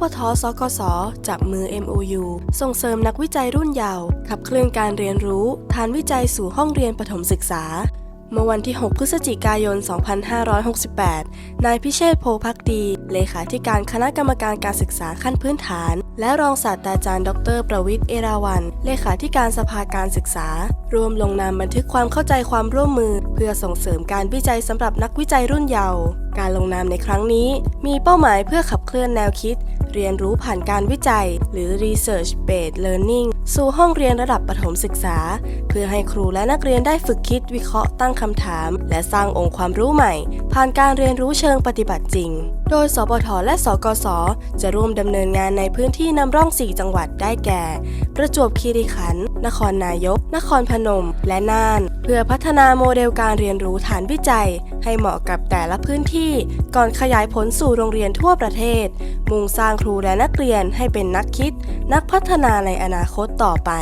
ปทสกส จับมือ MOU ส่งเสริมนักวิจัยรุ่นเยาว์ขับเคลื่อนการเรียนรู้ ฐานวิจัยสู่ห้องเรียนประถมศึกษา เมื่อวันที่ 6 พฤศจิกายน 2568 นายพิเชษโพภักดี เลขาธิการคณะกรรมการการศึกษาขั้นพื้นฐาน และรองศาสตราจารย์ ดร ประวิทย์เอราวัน เลขาธิการสภาการศึกษา ร่วมลงนามบันทึกความเข้าใจความร่วมมือ เพื่อส่งเสริมการวิจัยสำหรับนักวิจัยรุ่นเยาว์การลงนามในครั้งนี้ มีเป้าหมายเพื่อขับเคลื่อนแนวคิด เรียนรู้ผ่านการวิจัย หรือ Research Based Learning สู่ห้องเรียนระดับประถมศึกษา เพื่อให้ครูและนักเรียนได้ฝึกคิดวิเคราะห์ตั้งคำถาม และสร้างองค์ความรู้ใหม่ ผ่านการเรียนรู้เชิงปฏิบัติจริง โดยสปทและสกส จะร่วมดำเนินงานในพื้นที่นำร่อง 4 จังหวัดได้แก่ ประจวบคีรีขันธ์นครนายก นครพนม และน่าน เพื่อพัฒนาโมเดลการเรียนรู้ฐานวิจัย ให้เหมาะกับแต่ละพื้นที่ ก่อนขยายผลสู่โรงเรียนทั่วประเทศ มุ่งสร้างครูและนักเรียนให้เป็นนักคิด นักพัฒนาในอนาคตต่อไป